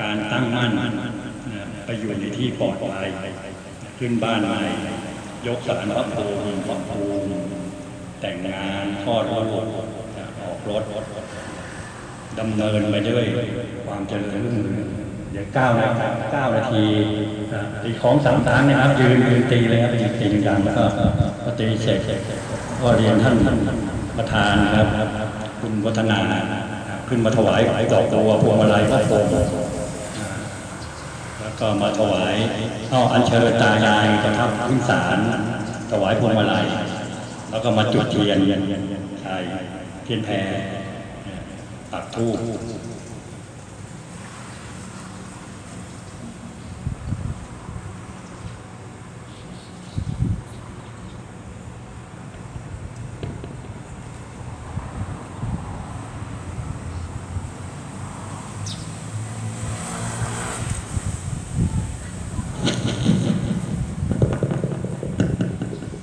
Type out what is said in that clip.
การตั้งมั่นไปอยู่ในที่ปลอดภัยขึ้นบ้านใหม่ยกสารพระภูมิพระภูมิแต่งงานทอดลูกนะออกรถดำเนินไปด้วยความเจริญรุ่งเรืองเดี๋ยวเก้านะครับเก้านาทีตีของสามครั้งนะครับ ยืนยืนตีเลยครับยืนตีดังแล้วก็พอตีเสร็จก็เรียนท่านประธานนะครับ คุณวัฒนา ขึ้นมาถวายดอกบัวพวงมาลัยพระพรหม แล้วก็มาถวายเอาอัญเชิญตายายประทับขึ้นศาลถวายพวงมาลัยแล้วก็มาจุดเทียนใช่เทียนแพรปักทูบ